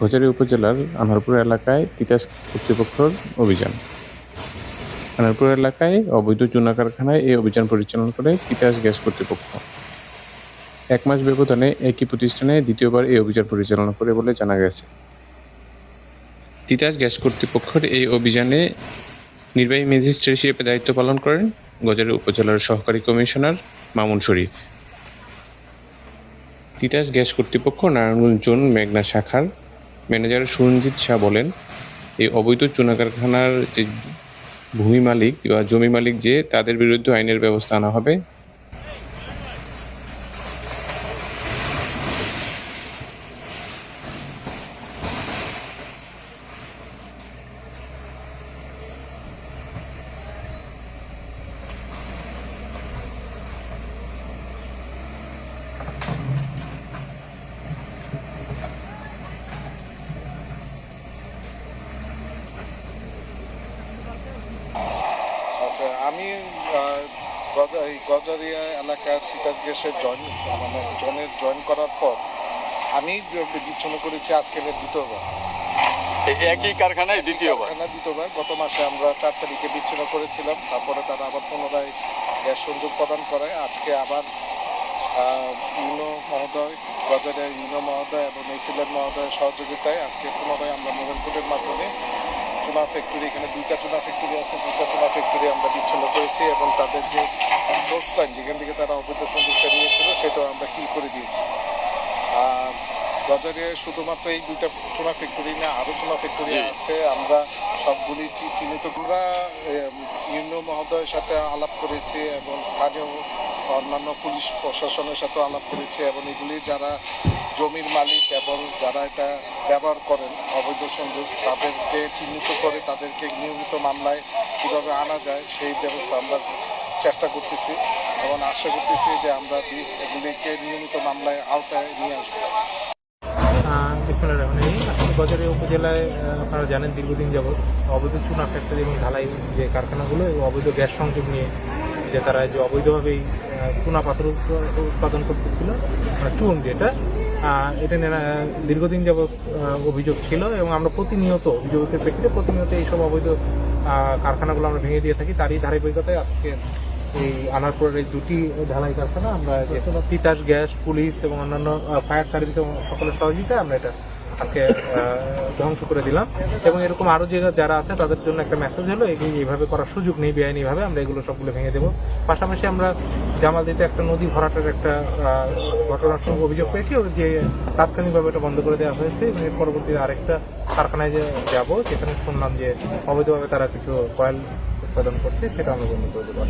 গজারি উপজেলার আনারপুর এলাকায় তিতাস কর্তৃপক্ষের অভিযান। আনারপুর এলাকায় অবৈধ চুনা কারখানায় এই অভিযান পরিচালনা করে তিতাস গ্যাস কর্তৃপক্ষ। এক মাস ব্যবধানে একই প্রতিষ্ঠানে দ্বিতীয়বার এই অভিযান পরিচালনা করে বলে জানা গেছে। তিতাস গ্যাস কর্তৃপক্ষের এই অভিযানে নির্বাহী ম্যাজিস্ট্রেট হিসেবে দায়িত্ব পালন করেন গজারি উপজেলার সহকারী কমিশনার মামুন শরীফ। তিতাস গ্যাস কর্তৃপক্ষ নারায়ণগঞ্জ জোন মেঘনা শাখার ম্যানেজার সুরঞ্জিত শাহ বলেন, এই অবৈধ চুনা কারখানার যে ভূমি মালিক বা জমি মালিক যে তাদের বিরুদ্ধে আইনের ব্যবস্থা আনা হবে। আমি এই গজারিয়া এলাকার তিতাস গ্যাসের জয়েন মানে জনের জয়েন করার পর আমি বিচ্ছন্ন করেছি আজকের দ্বিতীয়বার। একই কারখানায় দ্বিতীয়বার? কারখানা দ্বিতীয়বার। গত মাসে আমরা চার তারিখে বিচ্ছিন্ন করেছিলাম। তারপরে তারা আবার পুনরায় গ্যাস সংযোগ প্রদান করে আজকে আবার ইউনো মহোদয় গজারিয়া ইউনো মহোদয় এবং মহোদয়ের সহযোগিতায় আজকে পুনরায় আমরা কোর্টের মাধ্যমে চুনা ফ্যাক্টরি এখানে দুইটা চুনা ফ্যাক্টরি আছে দুইটা চুনা ফ্যাক্টরি আমরা বিচ্ছিন্ন করেছি এবং তাদের যে সোর্স লাইন যেখান থেকে তারা অবৈধ সংযুক্ত নিয়েছিল সেটাও আমরা কি করে দিয়েছি। আর বাজারে শুধুমাত্র এই দুইটা চুনা ফ্যাক্টরি না আরও চুনা ফ্যাক্টরি আছে। আমরা সবগুলি চিহ্নিত আমরা ইউনো মহোদয়ের সাথে আলাপ করেছি এবং স্থানীয় অন্যান্য পুলিশ প্রশাসনের সাথে আলাপ করেছি এবং এগুলি যারা জমির মালিক এবং যারা এটা ব্যবহার করেন, অবৈধ সংযোগ, তাদেরকে চিহ্নিত করে তাদেরকে নিয়মিত মামলায় কীভাবে আনা যায়, সেই ব্যবস্থা আমরা চেষ্টা করতেছি এবং আশা করতেছি যে আমরা এগুলিকে নিয়মিত মামলায় আওতায় নিয়ে আসব। গজারি উপজেলায় আপনারা জানেন দীর্ঘদিন যাবৎ অবৈধ চুনা ফ্যাক্টরি এবং ঢালাই যে কারখানাগুলো অবৈধ গ্যাস সংযোগ নিয়ে যে তারা যে অবৈধভাবেই চুনা পাথর উৎপাদন করতেছিল মানে চুন যেটা এটা দীর্ঘদিন যাবৎ অভিযোগ ছিল এবং আমরা প্রতিনিয়ত অভিযোগের প্রেক্ষিতে প্রতিনিয়ত এইসব অবৈধ কারখানাগুলো আমরা ভেঙে দিয়ে থাকি। তারই ধারাবাহিকতায় আজকে এই আনারপুরের এই দুটি ঢালাই কারখানা, আমরা তিতাস গ্যাস, পুলিশ এবং অন্যান্য ফায়ার সার্ভিস এবং সকলের সহযোগিতায় আমরা এটা আজকে ধ্বংস করে দিলাম। এবং এরকম আরও যে যারা আছে, তাদের জন্য একটা মেসেজ হলো এগুলি এইভাবে করার সুযোগ নেই বেআইনিভাবে আমরা এগুলো সবগুলো ভেঙে দেবো। পাশাপাশি আমরা জামালদিতে একটা নদী ভরাটের একটা ঘটনার সঙ্গে অভিযোগ পেয়েছি। যে তাৎক্ষণিকভাবে এটা বন্ধ করে দেওয়া হয়েছে। এবং এর পরবর্তীতে আরেকটা কারখানায় যে যাব, সেখানে শুনলাম যে অবৈধভাবে তারা কিছু কয়েল উৎপাদন করছে, সেটা আমরা বন্ধ করে দেবো।